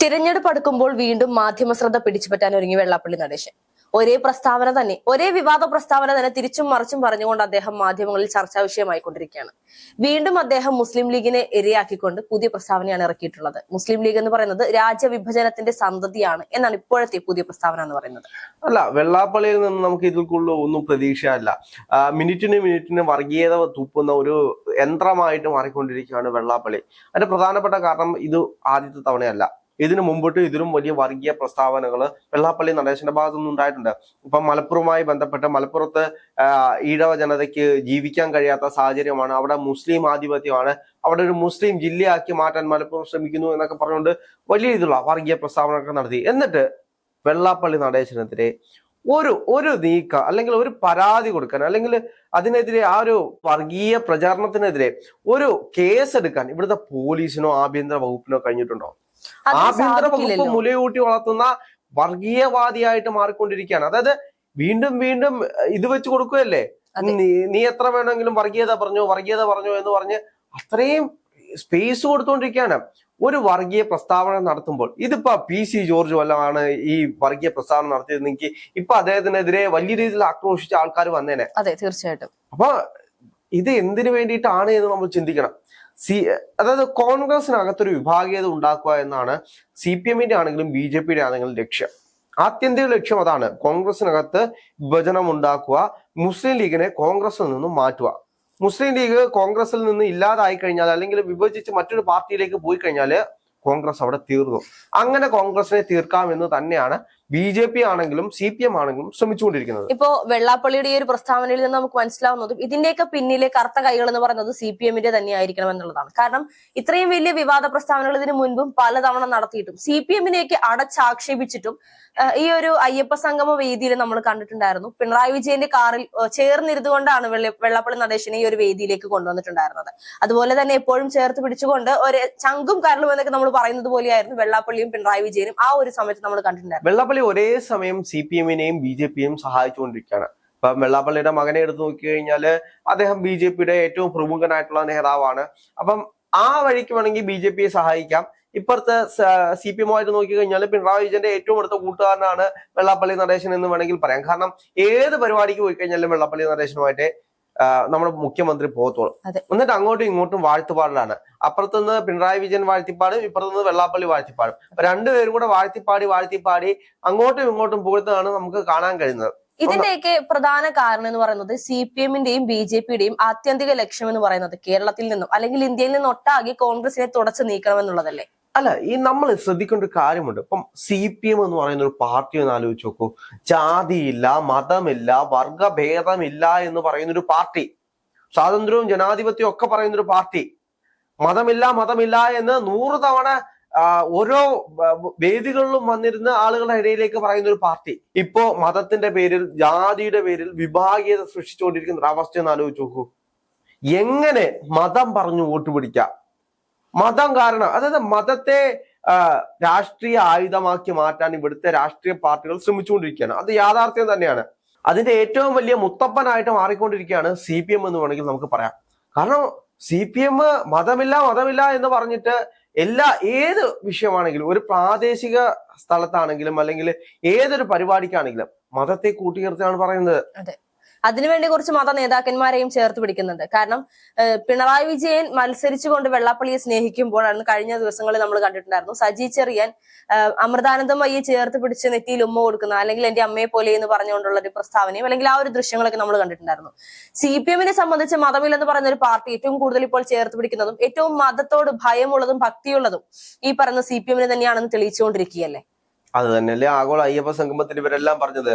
തിരഞ്ഞെടുപ്പ് അടുക്കുമ്പോൾ വീണ്ടും മാധ്യമ ശ്രദ്ധ പിടിച്ചുപറ്റാൻ ഒരുങ്ങി വെള്ളാപ്പള്ളി നടേശൻ. ഒരേ പ്രസ്താവന തന്നെ ഒരേ വിവാദ പ്രസ്താവന തന്നെ തിരിച്ചും മറിച്ചും പറഞ്ഞുകൊണ്ട് അദ്ദേഹം മാധ്യമങ്ങളിൽ ചർച്ചാ വിഷയമായിക്കൊണ്ടിരിക്കുകയാണ്. വീണ്ടും അദ്ദേഹം മുസ്ലിം ലീഗിനെ ഇരയാക്കിക്കൊണ്ട് പുതിയ പ്രസ്താവനയാണ് ഇറക്കിയിട്ടുള്ളത്. മുസ്ലിം ലീഗ് എന്ന് പറയുന്നത് രാജ്യവിഭജനത്തിന്റെ സന്തതിയാണ് എന്നാണ് ഇപ്പോഴത്തെ പുതിയ പ്രസ്താവന എന്ന് പറയുന്നത്. അല്ല വെള്ളാപ്പള്ളിയിൽ നിന്ന് നമുക്ക് ഇതിൽ കൂടുതൽ ഒന്നും പ്രതീക്ഷയല്ല. മിനിറ്റിന് മിനിറ്റിന് വർഗീയത തുപ്പുന്ന ഒരു യന്ത്രമായിട്ട് മാറിക്കൊണ്ടിരിക്കുകയാണ് വെള്ളാപ്പള്ളി. അതിന്റെ പ്രധാനപ്പെട്ട കാരണം ഇത് ആദ്യത്തെ തവണയല്ല. ഇതിനു മുമ്പോട്ട് ഇതിലും വലിയ വർഗീയ പ്രസ്താവനകൾ വെള്ളാപ്പള്ളി നടേശന്റെ ഭാഗത്തു നിന്ന് ഉണ്ടായിട്ടുണ്ട്. ഇപ്പം മലപ്പുറവുമായി ബന്ധപ്പെട്ട് മലപ്പുറത്ത് ഈഴവ ജനതയ്ക്ക് ജീവിക്കാൻ കഴിയാത്ത സാഹചര്യമാണ്. അവിടെ മുസ്ലിം ആധിപത്യമാണ്. അവിടെ ഒരു മുസ്ലിം ജില്ലയാക്കി മാറ്റാൻ മലപ്പുറം ശ്രമിക്കുന്നു എന്നൊക്കെ പറഞ്ഞുകൊണ്ട് വലിയ രീതിയിലുള്ള വർഗീയ പ്രസ്താവനകളൊക്കെ നടത്തി. എന്നിട്ട് വെള്ളാപ്പള്ളി നടേശനെതിരെ ഒരു ഒരു നീക്കം അല്ലെങ്കിൽ ഒരു പരാതി കൊടുക്കാൻ അല്ലെങ്കിൽ അതിനെതിരെ ആ ഒരു വർഗീയ പ്രചാരണത്തിനെതിരെ ഒരു കേസ് എടുക്കാൻ ഇവിടുത്തെ പോലീസിനോ ആഭ്യന്തര വകുപ്പിനോ കഴിഞ്ഞിട്ടുണ്ടോ? ആഭ്യന്തര വകുപ്പ് മുലയൂട്ടി വളർത്തുന്ന വർഗീയവാദിയായിട്ട് മാറിക്കൊണ്ടിരിക്കുകയാണ്. അതായത് വീണ്ടും വീണ്ടും ഇത് വെച്ച് കൊടുക്കുകയല്ലേ? നീ നീ എത്ര വേണമെങ്കിലും വർഗീയത പറഞ്ഞു വർഗീയത പറഞ്ഞു എന്ന് പറഞ്ഞ് അത്രയും സ്പേസ് കൊടുത്തുകൊണ്ടിരിക്കുകയാണ് ഒരു വർഗീയ പ്രസ്താവന നടത്തുമ്പോൾ ഇതിപ്പോ പി സി ജോർജ് വല്ലമാണ് ഈ വർഗീയ പ്രസ്താവന നടത്തിയതെങ്കിൽ ഇപ്പൊ അദ്ദേഹത്തിനെതിരെ വലിയ രീതിയിൽ ആക്രോശിച്ച ആൾക്കാർ വന്നേനെ. അതെ തീർച്ചയായിട്ടും. അപ്പൊ ഇത് എന്തിനു വേണ്ടിയിട്ടാണ് എന്ന് നമ്മൾ ചിന്തിക്കണം. സി അതായത് കോൺഗ്രസിനകത്തൊരു വിഭാഗീയത ഉണ്ടാക്കുക എന്നാണ് സി പി എമ്മിന്റെ ആണെങ്കിലും ബി ജെ പിയുടെ ആണെങ്കിലും ലക്ഷ്യം. ആത്യന്തിക ലക്ഷ്യം അതാണ് കോൺഗ്രസിനകത്ത് വിഭജനം ഉണ്ടാക്കുക മുസ്ലിം ലീഗിനെ കോൺഗ്രസിൽ നിന്നും മാറ്റുക. മുസ്ലിം ലീഗ് കോൺഗ്രസിൽ നിന്ന് ഇല്ലാതായി കഴിഞ്ഞാൽ അല്ലെങ്കിൽ വിഭജിച്ച് മറ്റൊരു പാർട്ടിയിലേക്ക് പോയി കഴിഞ്ഞാൽ കോൺഗ്രസ് അവിടെ തീർന്നു. അങ്ങനെ കോൺഗ്രസിനെ തീർക്കാമെന്ന് തന്നെയാണ് ബി ജെ പി ആണെങ്കിലും സി പി എം ആണെങ്കിലും ശ്രമിച്ചുകൊണ്ടിരിക്കുന്നത്. ഇപ്പോ വെള്ളാപ്പള്ളിയുടെ ഈ ഒരു പ്രസ്താവനയിൽ നിന്ന് നമുക്ക് മനസ്സിലാവുന്നതും ഇതിന്റെയൊക്കെ പിന്നിലെ കറുത്ത കൈകൾ എന്ന് പറയുന്നത് സി പി എമ്മിന്റെ തന്നെയായിരിക്കണം എന്നുള്ളതാണ്. കാരണം ഇത്രയും വലിയ വിവാദ പ്രസ്താവനകൾ ഇതിനു മുൻപും പലതവണ നടത്തിയിട്ടും സി പി എമ്മിനെയൊക്കെ അടച്ചാക്ഷേപിച്ചിട്ടും ഈ ഒരു അയ്യപ്പ സംഗമ വേദിയിൽ നമ്മൾ കണ്ടിട്ടുണ്ടായിരുന്നു. പിണറായി വിജയന്റെ കാറിൽ ചേർന്നിരുന്നു ചേർന്നിരുന്നുകൊണ്ടാണ് വെള്ളാപ്പള്ളി നടേശനെ ഈ ഒരു വേദിയിലേക്ക് കൊണ്ടുവന്നിട്ടുണ്ടായിരുന്നത്. അതുപോലെ തന്നെ എപ്പോഴും ചേർത്ത് പിടിച്ചുകൊണ്ട് ഒരു ചങ്കും കരളും എന്നൊക്കെ നമ്മൾ പറയുന്നത് പോലെയായിരുന്നു വെള്ളാപ്പള്ളിയും പിണറായി വിജയനും ആ ഒരു സമയത്ത് നമ്മൾ കണ്ടിട്ടുണ്ടായിരുന്നു വെള്ളാപ്പള്ളി ഒരേ സമയം സി പി എമ്മിനെയും ബി ജെ പിയെയും സഹായിച്ചുകൊണ്ടിരിക്കുകയാണ്. ഇപ്പം വെള്ളാപ്പള്ളിയുടെ മകനെ എടുത്തു നോക്കി കഴിഞ്ഞാൽ അദ്ദേഹം ബി ജെ പിയുടെ ഏറ്റവും പ്രമുഖനായിട്ടുള്ള നേതാവാണ്. അപ്പം ആ വഴിക്ക് വേണമെങ്കിൽ ബി ജെ പിയെ സഹായിക്കാം. ഇപ്പുറത്തെ സി പി എമ്മുമായിട്ട് നോക്കി കഴിഞ്ഞാൽ പിണറായി വിജയന്റെ ഏറ്റവും അടുത്ത കൂട്ടുകാരനാണ് വെള്ളാപ്പള്ളി നടേശൻ എന്ന് വേണമെങ്കിൽ പറയാം. കാരണം ഏത് പരിപാടിക്ക് പോയി കഴിഞ്ഞാലും വെള്ളാപ്പള്ളി നടേശനുമായിട്ട് നമ്മുടെ മുഖ്യമന്ത്രി പോകത്തുള്ളൂ. എന്നിട്ട് അങ്ങോട്ടും ഇങ്ങോട്ടും വാഴ്ത്തുപാടിലാണ്. അപ്പുറത്തുനിന്ന് പിണറായി വിജയൻ വാഴ്ത്തിപ്പാടും ഇപ്പുറത്തുനിന്ന് വെള്ളാപ്പള്ളി വാഴ്ത്തിപ്പാടും. രണ്ടുപേരും കൂടെ വാഴ്ത്തിപ്പാടി വാഴ്ത്തിപ്പാടി അങ്ങോട്ടും ഇങ്ങോട്ടും പോകുന്നതാണ് നമുക്ക് കാണാൻ കഴിയുന്നത്. ഇതിന്റെയൊക്കെ പ്രധാന കാരണം എന്ന് പറയുന്നത് സി പി എമ്മിന്റെയും ബി ജെ പിയുടെയും ആത്യന്തിക ലക്ഷ്യം എന്ന് പറയുന്നത് കേരളത്തിൽ നിന്നും അല്ലെങ്കിൽ ഇന്ത്യയിൽ നിന്നും ഒട്ടാകെ കോൺഗ്രസിനെ തുടച്ചു നീക്കണം എന്നുള്ളതല്ലേ അല്ല ഈ നമ്മൾ ശ്രദ്ധിക്കേണ്ട ഒരു കാര്യമുണ്ട്. ഇപ്പം സി പി എം എന്ന് പറയുന്ന ഒരു പാർട്ടി ഒന്ന് ആലോചിച്ച് നോക്കൂ. ജാതിയില്ല മതമില്ല വർഗഭേദമില്ല എന്ന് പറയുന്ന ഒരു പാർട്ടി. സ്വാതന്ത്ര്യവും ജനാധിപത്യവും ഒക്കെ പറയുന്ന ഒരു പാർട്ടി. മതമില്ല മതമില്ല എന്ന് നൂറ് തവണ ഓരോ വേദികളിലും വന്നിരുന്ന ആളുകളുടെ ഇടയിലേക്ക് പറയുന്ന ഒരു പാർട്ടി. ഇപ്പോ മതത്തിന്റെ പേരിൽ ജാതിയുടെ പേരിൽ വിഭാഗീയത സൃഷ്ടിച്ചുകൊണ്ടിരിക്കുന്ന ഒരു അവസ്ഥ ഒന്ന് ആലോചിച്ച് നോക്കൂ. എങ്ങനെ മതം പറഞ്ഞു വോട്ട് പിടിക്കാം? മതം കാരണം അതായത് മതത്തെ രാഷ്ട്രീയ ആയുധമാക്കി മാറ്റാൻ ഇവിടുത്തെ രാഷ്ട്രീയ പാർട്ടികൾ ശ്രമിച്ചുകൊണ്ടിരിക്കുകയാണ്. അത് യാഥാർത്ഥ്യം തന്നെയാണ്. അതിന്റെ ഏറ്റവും വലിയ മുത്തപ്പനായിട്ട് മാറിക്കൊണ്ടിരിക്കുകയാണ് സി പി എം എന്ന് വേണമെങ്കിൽ നമുക്ക് പറയാം. കാരണം സി പി എം മതമില്ല മതമില്ല എന്ന് പറഞ്ഞിട്ട് എല്ലാ ഏത് വിഷയമാണെങ്കിലും ഒരു പ്രാദേശിക സ്ഥലത്താണെങ്കിലും അല്ലെങ്കിൽ ഏതൊരു പരിപാടിക്കാണെങ്കിലും മതത്തെ കൂട്ടിയിർത്താണ് പറയുന്നത്. അതിനുവേണ്ടി കുറച്ച് മത നേതാക്കന്മാരെയും ചേർത്ത് പിടിക്കുന്നുണ്ട്. കാരണം പിണറായി വിജയൻ മത്സരിച്ചുകൊണ്ട് വെള്ളാപ്പള്ളിയെ സ്നേഹിക്കുമ്പോഴാണ് കഴിഞ്ഞ ദിവസങ്ങളിൽ നമ്മൾ കണ്ടിട്ടുണ്ടായിരുന്നു. സജി ചെറിയാൻ അമൃതാനന്ദം അമൃതാനന്ദമയ്യെ ചേർത്ത് പിടിച്ച് നെറ്റിയിൽ ഉമ്മ കൊടുക്കുന്ന അല്ലെങ്കിൽ എന്റെ അമ്മയെ പോലെ എന്ന് പറഞ്ഞുകൊണ്ടുള്ള ഒരു പ്രസ്താവനയും അല്ലെങ്കിൽ ആ ഒരു ദൃശ്യങ്ങളൊക്കെ നമ്മൾ കണ്ടിട്ടുണ്ടായിരുന്നു. സി പി എമ്മിനെ സംബന്ധിച്ച് മതമില്ലെന്ന് പറയുന്ന ഒരു പാർട്ടി ഏറ്റവും കൂടുതൽ ഇപ്പോൾ ചേർത്ത് പിടിക്കുന്നതും ഏറ്റവും മതത്തോട് ഭയമുള്ളതും ഭക്തിയുള്ളതും ഈ പറയുന്ന സി പി എമ്മിനെ തന്നെയാണെന്ന് തെളിയിച്ചുകൊണ്ടിരിക്കുകയല്ലേ? അത് തന്നെയല്ലേ ആഗോള അയ്യപ്പ സംഗമത്തിൽ ഇവരെല്ലാം പറഞ്ഞത്?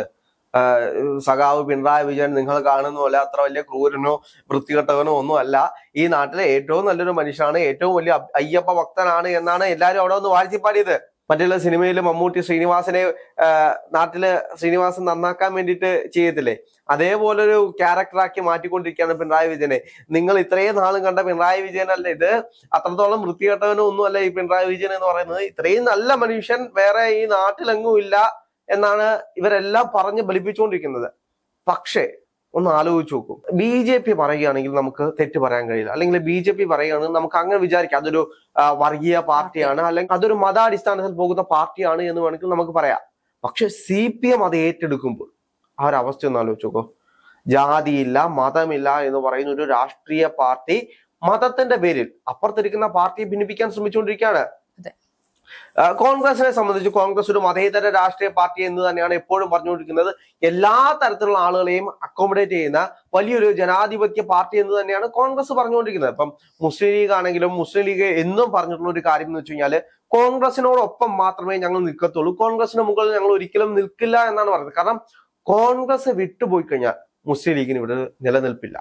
സഖാവ് പിണറായി വിജയൻ നിങ്ങൾ കാണുന്ന അത്ര വലിയ ക്രൂരനോ വൃത്തികെട്ടവനോ ഒന്നും അല്ല. ഈ നാട്ടിലെ ഏറ്റവും നല്ലൊരു മനുഷ്യനാണ് ഏറ്റവും വലിയ അയ്യപ്പ ഭക്തനാണ് എന്നാണ് എല്ലാവരും അവിടെ ഒന്ന് വാഴ്ത്തിപ്പാടിയത് മറ്റുള്ള സിനിമയിൽ മമ്മൂട്ടി ശ്രീനിവാസനെ നാട്ടിൽ ശ്രീനിവാസൻ നന്നാക്കാൻ വേണ്ടിയിട്ട് ചെയ്യത്തില്ലേ അതേപോലെ ഒരു ക്യാരക്ടറാക്കി മാറ്റിക്കൊണ്ടിരിക്കുകയാണ് പിണറായി വിജയനെ. നിങ്ങൾ ഇത്രയും നാളും കണ്ട പിണറായി വിജയനല്ല ഇത്. അത്രത്തോളം വൃത്തികെട്ടവനും ഒന്നുമല്ല ഈ പിണറായി വിജയൻ എന്ന് പറയുന്നത്. ഇത്രയും നല്ല മനുഷ്യൻ വേറെ ഈ നാട്ടിലെങ്ങും ഇല്ല. എന്നാണ് ഇവരെല്ലാം പറഞ്ഞ് ബലിപ്പിച്ചുകൊണ്ടിരിക്കുന്നത്. പക്ഷേ ഒന്ന് ആലോചിച്ച് നോക്കൂ. ബി ജെ പി പറയുകയാണെങ്കിൽ നമുക്ക് തെറ്റ് പറയാൻ കഴിയില്ല. അല്ലെങ്കിൽ ബി ജെ പി പറയുകയാണെങ്കിൽ നമുക്ക് അങ്ങനെ വിചാരിക്കാം. അതൊരു വർഗീയ പാർട്ടിയാണ്. അല്ലെങ്കിൽ അതൊരു മതാടിസ്ഥാനത്തിൽ പോകുന്ന പാർട്ടിയാണ് എന്ന് വേണമെങ്കിൽ നമുക്ക് പറയാം. പക്ഷെ സി പി എം അത് ഏറ്റെടുക്കുമ്പോൾ ആ ഒരു അവസ്ഥ ഒന്ന് ആലോചിച്ച് നോക്കൂ. ജാതിയില്ല മതമില്ല എന്ന് പറയുന്ന ഒരു രാഷ്ട്രീയ പാർട്ടി മതത്തിന്റെ പേരിൽ അപ്പുറത്തിരിക്കുന്ന പാർട്ടിയെ ഭിന്നിപ്പിക്കാൻ ശ്രമിച്ചുകൊണ്ടിരിക്കുകയാണ്. കോൺഗ്രസിനെ സംബന്ധിച്ച് കോൺഗ്രസ് ഒരു മതേതര രാഷ്ട്രീയ പാർട്ടി എന്ന് തന്നെയാണ് എപ്പോഴും പറഞ്ഞുകൊണ്ടിരിക്കുന്നത്. എല്ലാ തരത്തിലുള്ള ആളുകളെയും അക്കോമഡേറ്റ് ചെയ്യുന്ന വലിയൊരു ജനാധിപത്യ പാർട്ടി എന്ന് തന്നെയാണ് കോൺഗ്രസ് പറഞ്ഞുകൊണ്ടിരിക്കുന്നത്. ഇപ്പം മുസ്ലിം ലീഗ് ആണെങ്കിലും മുസ്ലിം ലീഗ് എന്നും പറഞ്ഞിട്ടുള്ള ഒരു കാര്യം എന്ന് വെച്ച് കഴിഞ്ഞാൽ കോൺഗ്രസിനോടൊപ്പം മാത്രമേ ഞങ്ങൾ നിൽക്കത്തുള്ളൂ. കോൺഗ്രസിന് മുകളിൽ ഞങ്ങൾ ഒരിക്കലും നിൽക്കില്ല എന്നാണ് പറയുന്നത്. കാരണം കോൺഗ്രസ് വിട്ടുപോയി കഴിഞ്ഞാൽ മുസ്ലിം ലീഗിന് ഇവിടെ നിലനിൽപ്പില്ല.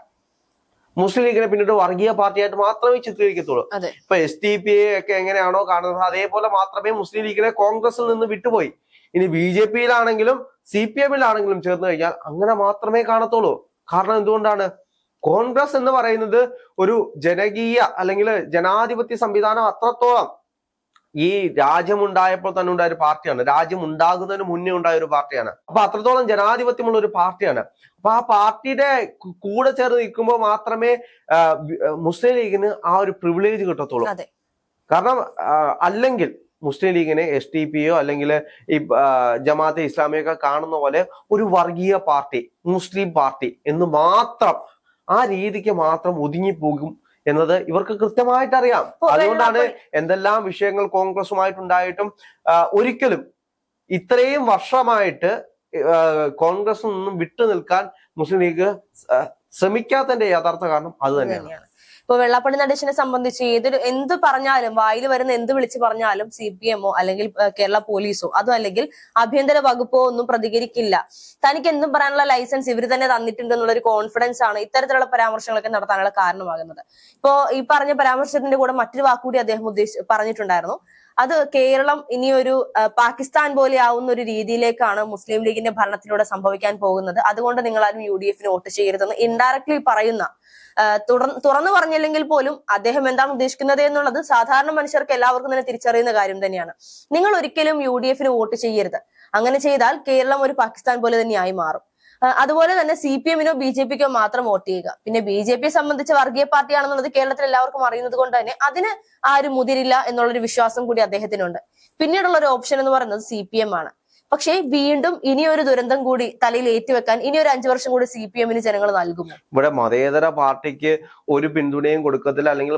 മുസ്ലിം ലീഗിനെ പിന്നീട് വർഗീയ പാർട്ടിയായിട്ട് മാത്രമേ ചിത്രീകരിക്കത്തുള്ളൂ. ഇപ്പൊ എസ് ഡി പി ഒക്കെ എങ്ങനെയാണോ കാണുന്നത് അതേപോലെ മാത്രമേ മുസ്ലിം ലീഗിനെ കോൺഗ്രസിൽ നിന്ന് വിട്ടുപോയി. ഇനി ബി ജെ പിയിലാണെങ്കിലും സി പി എമ്മിലാണെങ്കിലും ചേർന്ന് കഴിഞ്ഞാൽ അങ്ങനെ മാത്രമേ കാണത്തുള്ളൂ. കാരണം എന്തുകൊണ്ടാണ്? കോൺഗ്രസ് എന്ന് പറയുന്നത് ഒരു ജനകീയ അല്ലെങ്കിൽ ജനാധിപത്യ സംവിധാനം അത്രത്തോളം ഈ രാജ്യമുണ്ടായപ്പോൾ തന്നെ ഉണ്ടായ ഒരു പാർട്ടിയാണ്. രാജ്യം ഉണ്ടാകുന്നതിന് മുന്നേ ഉണ്ടായ ഒരു പാർട്ടിയാണ്. അപ്പൊ അത്രത്തോളം ജനാധിപത്യമുള്ള ഒരു പാർട്ടിയാണ്. അപ്പൊ ആ പാർട്ടിയുടെ കൂടെ ചേർന്ന് നിൽക്കുമ്പോൾ മാത്രമേ മുസ്ലിം ലീഗിന് ആ ഒരു പ്രിവിലേജ് കിട്ടത്തുള്ളൂ. കാരണം അല്ലെങ്കിൽ മുസ്ലിം ലീഗിനെ എസ് ടി പിയോ അല്ലെങ്കിൽ ഈ ജമാഅത്തെ ഇസ്ലാമിയൊക്കെ കാണുന്ന പോലെ ഒരു വർഗീയ പാർട്ടി മുസ്ലിം പാർട്ടി എന്ന് മാത്രം ആ രീതിക്ക് മാത്രം ഒതുങ്ങിപ്പോകും എന്നത് ഇവർക്ക് കൃത്യമായിട്ട് അറിയാം അതുകൊണ്ടാണ് എന്തെല്ലാം വിഷയങ്ങൾ കോൺഗ്രസുമായിട്ടുണ്ടായിട്ടും ഉണ്ടായിട്ടും ഒരിക്കലും ഇത്രയും വർഷമായിട്ട് കോൺഗ്രസ് കോൺഗ്രസിൽ നിന്നും വിട്ടു നിൽക്കാൻ മുസ്ലിം ലീഗ് ശ്രമിക്കാത്തതിന്റെ യഥാർത്ഥ കാരണം അത് തന്നെയാണ്. ഇപ്പൊ വെള്ളാപ്പള്ളി നടേശനെ സംബന്ധിച്ച് ഏതൊരു എന്ത് പറഞ്ഞാലും വായിൽ വരുന്ന എന്ത് വിളിച്ച് പറഞ്ഞാലും സി പി എമ്മോ അല്ലെങ്കിൽ കേരള പോലീസോ അതോ അല്ലെങ്കിൽ ആഭ്യന്തര വകുപ്പോ ഒന്നും പ്രതികരിക്കില്ല. തനിക്ക് എന്തും പറയാനുള്ള ലൈസൻസ് ഇവർ തന്നെ തന്നിട്ടുണ്ട് എന്നുള്ള ഒരു കോൺഫിഡൻസ് ആണ് ഇത്തരത്തിലുള്ള പരാമർശങ്ങളൊക്കെ നടത്താനുള്ള കാരണമാകുന്നത്. ഇപ്പോ ഈ പറഞ്ഞ പരാമർശത്തിന്റെ കൂടെ മറ്റൊരു വാക്കുകൂടി അദ്ദേഹം ഉദ്ദേശിച്ച് പറഞ്ഞിട്ടുണ്ടായിരുന്നു. അത് കേരളം ഇനിയൊരു പാകിസ്ഥാൻ പോലെ ആവുന്ന ഒരു രീതിയിലേക്കാണ് മുസ്ലിം ലീഗിന്റെ ഭരണത്തിലൂടെ സംഭവിക്കാൻ പോകുന്നത്. അതുകൊണ്ട് നിങ്ങൾ ആരും യു ഡി എഫിന് വോട്ട് ചെയ്യരുതെന്ന് ഇൻഡയറക്ട്ലി പറയുന്ന തുറന്നു പറഞ്ഞില്ലെങ്കിൽ പോലും അദ്ദേഹം എന്താണ് ഉദ്ദേശിക്കുന്നത് എന്നുള്ളത് സാധാരണ മനുഷ്യർക്ക് എല്ലാവർക്കും തന്നെ തിരിച്ചറിയുന്ന കാര്യം തന്നെയാണ്. നിങ്ങൾ ഒരിക്കലും യു ഡി എഫിന് വോട്ട് ചെയ്യരുത്. അങ്ങനെ ചെയ്താൽ കേരളം ഒരു പാകിസ്ഥാൻ പോലെ തന്നെയായി മാറും. അതുപോലെ തന്നെ സി പി എമ്മിനോ ബി ജെ പിക്കോ മാത്രം വോട്ട് ചെയ്യുക. പിന്നെ ബി ജെ പിയെ സംബന്ധിച്ച് വർഗീയ പാർട്ടിയാണെന്നുള്ളത് കേരളത്തിൽ എല്ലാവർക്കും അറിയുന്നത് കൊണ്ട് തന്നെ അതിന് ആരും മുതിരില്ല എന്നുള്ളൊരു വിശ്വാസം കൂടി അദ്ദേഹത്തിനുണ്ട്. പിന്നീടുള്ള ഒരു ഓപ്ഷൻ എന്ന് പറയുന്നത് സി പി എം ആണ്. പക്ഷേ വീണ്ടും ഇനിയൊരു ദുരന്തം കൂടി തലയിൽ ഏറ്റുവെക്കാൻ ഇനി ഒരു അഞ്ചു വർഷം കൂടി സി പി എമ്മിന് ജനങ്ങൾ നൽകും ഇവിടെ മതേതര പാർട്ടിക്ക് ഒരു പിന്തുണയും കൊടുക്കത്തില്ല. അല്ലെങ്കിൽ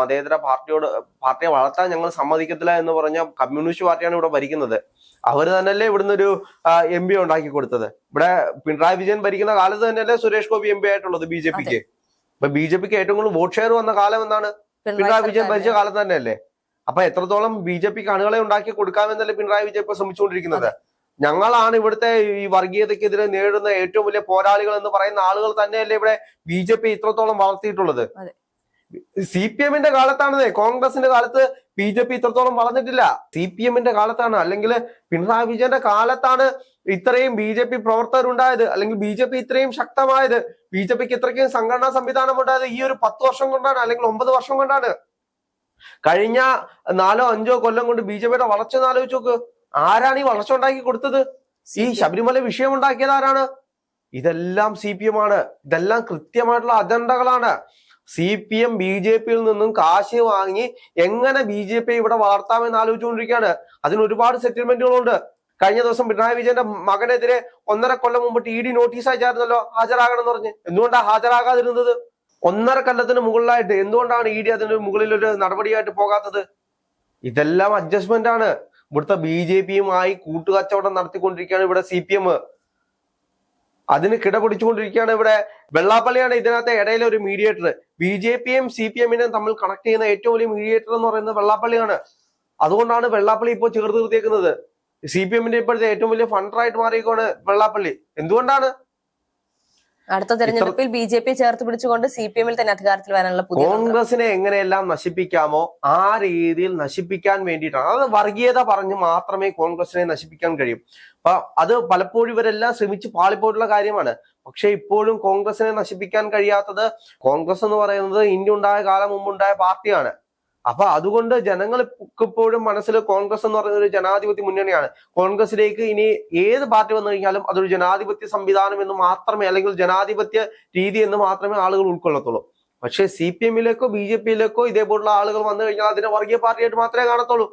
മതേതര പാർട്ടിയോട് പാർട്ടിയെ വളർത്താൻ ഞങ്ങൾ സമ്മതിക്കത്തില്ല എന്ന് പറഞ്ഞ കമ്മ്യൂണിസ്റ്റ് പാർട്ടിയാണ് ഇവിടെ ഭരിക്കുന്നത്. അവർ തന്നെയല്ലേ ഇവിടുന്ന് ഒരു എം പി ഉണ്ടാക്കി കൊടുത്തത്. ഇവിടെ പിണറായി വിജയൻ ഭരിക്കുന്ന കാലത്ത് തന്നെയല്ലേ സുരേഷ് ഗോപി എം പി ആയിട്ടുള്ളത് ബി ജെ പിക്ക്. ഇപ്പൊ ബി ജെ പിക്ക് ഏറ്റവും കൂടുതൽ വോട്ട് ഷെയർ വന്ന കാലം എന്നാണ് പിണറായി വിജയൻ ഭരിച്ച കാലം കാലത്ത് തന്നെയല്ലേ. അപ്പൊ എത്രത്തോളം ബി ജെ പിക്ക് അണുകളെ ഉണ്ടാക്കി കൊടുക്കാമെന്നല്ലേ പിണറായി വിജയൻ ഇപ്പൊ ശ്രമിച്ചുകൊണ്ടിരിക്കുന്നത്. ഞങ്ങളാണ് ഇവിടുത്തെ ഈ വർഗീയതക്കെതിരെ നേരിടുന്ന ഏറ്റവും വലിയ പോരാളികൾ എന്ന് പറയുന്ന ആളുകൾ തന്നെയല്ലേ ഇവിടെ ബി ജെ പി ഇത്രത്തോളം വളർത്തിയിട്ടുള്ളത്. സി പി എമ്മിന്റെ കാലത്താണത്. കോൺഗ്രസിന്റെ കാലത്ത് ബി ജെ പി ഇത്രത്തോളം വളർന്നിട്ടില്ല. സി പി എമ്മിന്റെ കാലത്താണ്. അല്ലെങ്കിൽ പിണറായി വിജയന്റെ കാലത്താണ് ഇത്രയും ബി ജെ പി പ്രവർത്തകരുണ്ടായത്. അല്ലെങ്കിൽ ബി ജെ പി ഇത്രയും ശക്തമായത്. ബി ജെ പിക്ക് ഇത്രയ്ക്കും സംഘടനാ സംവിധാനം ഉണ്ടായത് ഈ ഒരു പത്ത് വർഷം കൊണ്ടാണ്. അല്ലെങ്കിൽ ഒമ്പത് വർഷം കൊണ്ടാണ്. കഴിഞ്ഞ നാലോ അഞ്ചോ കൊല്ലം കൊണ്ട് ബി ജെ പിയുടെ വളർച്ച ഒന്ന് ആലോചിച്ച് നോക്ക്. ആരാണ് ഈ വളർച്ച ഉണ്ടാക്കി കൊടുത്തത്? ഈ ശബരിമല വിഷയം ഉണ്ടാക്കിയത് ആരാണ്? ഇതെല്ലാം സി പി എം ആണ്. ഇതെല്ലാം കൃത്യമായിട്ടുള്ള അജണ്ടകളാണ്. C P M B J പിയിൽ നിന്നും കാശ് വാങ്ങി എങ്ങനെ ബി ജെ പി ഇവിടെ വളർത്താമെന്ന് ആലോചിച്ചുകൊണ്ടിരിക്കുകയാണ്. അതിന് ഒരുപാട് സെറ്റിൽമെന്റുകളുണ്ട് കഴിഞ്ഞ ദിവസം പിണറായി വിജയന്റെ മകനെതിരെ ഒന്നര കൊല്ലം മുമ്പ് ടി ഡി നോട്ടീസ് അയച്ചായിരുന്നല്ലോ ഹാജരാകണം എന്ന് പറഞ്ഞ്. എന്തുകൊണ്ടാണ് ഹാജരാകാതിരുന്നത്? ഒന്നര കൊല്ലത്തിന് മുകളിലായിട്ട് എന്തുകൊണ്ടാണ് ഇ ഡി അതിന് മുകളിൽ ഒരു നടപടിയായിട്ട് പോകാത്തത്? ഇതെല്ലാം അഡ്ജസ്റ്റ്മെന്റ് ആണ്. ഇവിടുത്തെ ബി ജെ പിയുമായി കൂട്ടുകച്ചവടം നടത്തിക്കൊണ്ടിരിക്കുകയാണ് ഇവിടെ സി പി എം അതിന് കിടപിടിച്ചുകൊണ്ടിരിക്കുകയാണ് ഇവിടെ വെള്ളാപ്പള്ളിയാണ് ഇതിനകത്ത് ഇടയിലെ ഒരു മീഡിയേറ്റർ ബി ജെ പിയും സി പി എമ്മിനെയും തമ്മിൽ കണക്ട് ചെയ്യുന്ന ഏറ്റവും വലിയ മീഡിയേറ്റർ എന്ന് പറയുന്നത് വെള്ളാപ്പള്ളിയാണ്. അതുകൊണ്ടാണ് വെള്ളാപ്പള്ളി ഇപ്പോൾ ചേർത്ത് നിർത്തിയേക്കുന്നത്. സി പി എമ്മിന്റെ ഇപ്പോഴത്തെ ഏറ്റവും വലിയ ഫണ്ടറായിട്ട് മാറിയേക്കാണ് വെള്ളാപ്പള്ളി. എന്തുകൊണ്ടാണ്? അടുത്ത തെരഞ്ഞെടുപ്പിൽ ബി ജെ പി ചേർത്ത് പിടിച്ചുകൊണ്ട് സി പി എമ്മിൽ തന്നെ അധികാരത്തിൽ വരാനുള്ള. കോൺഗ്രസിനെ എങ്ങനെയെല്ലാം നശിപ്പിക്കാമോ ആ രീതിയിൽ നശിപ്പിക്കാൻ വേണ്ടിയിട്ടാണ്. അത് വർഗീയത പറഞ്ഞ് മാത്രമേ കോൺഗ്രസിനെ നശിപ്പിക്കാൻ കഴിയും. അപ്പൊ അത് പലപ്പോഴും ഇവരെല്ലാം ശ്രമിച്ച് പാളിപ്പോയിട്ടുള്ള കാര്യമാണ്. പക്ഷെ ഇപ്പോഴും കോൺഗ്രസിനെ നശിപ്പിക്കാൻ കഴിയാത്തത് കോൺഗ്രസ് എന്ന് പറയുന്നത് ഇന്ത്യ ഉണ്ടായ കാലം മുമ്പുണ്ടായ പാർട്ടിയാണ്. അപ്പൊ അതുകൊണ്ട് ജനങ്ങൾ ഇപ്പോഴും മനസ്സിൽ കോൺഗ്രസ് എന്ന് പറയുന്ന ഒരു ജനാധിപത്യ മുന്നണിയാണ്. കോൺഗ്രസിലേക്ക് ഇനി ഏത് പാർട്ടി വന്നു കഴിഞ്ഞാലും അതൊരു ജനാധിപത്യ സംവിധാനം എന്ന് മാത്രമേ അല്ലെങ്കിൽ ജനാധിപത്യ രീതി എന്ന് മാത്രമേ ആളുകൾ ഉൾക്കൊള്ളത്തുള്ളൂ. പക്ഷേ സി പി എമ്മിലേക്കോ ബി ജെ പിയിലേക്കോ ഇതേപോലുള്ള ആളുകൾ വന്നു കഴിഞ്ഞാൽ അതിനെ വർഗീയ പാർട്ടിയായിട്ട് മാത്രമേ കാണത്തുള്ളൂ.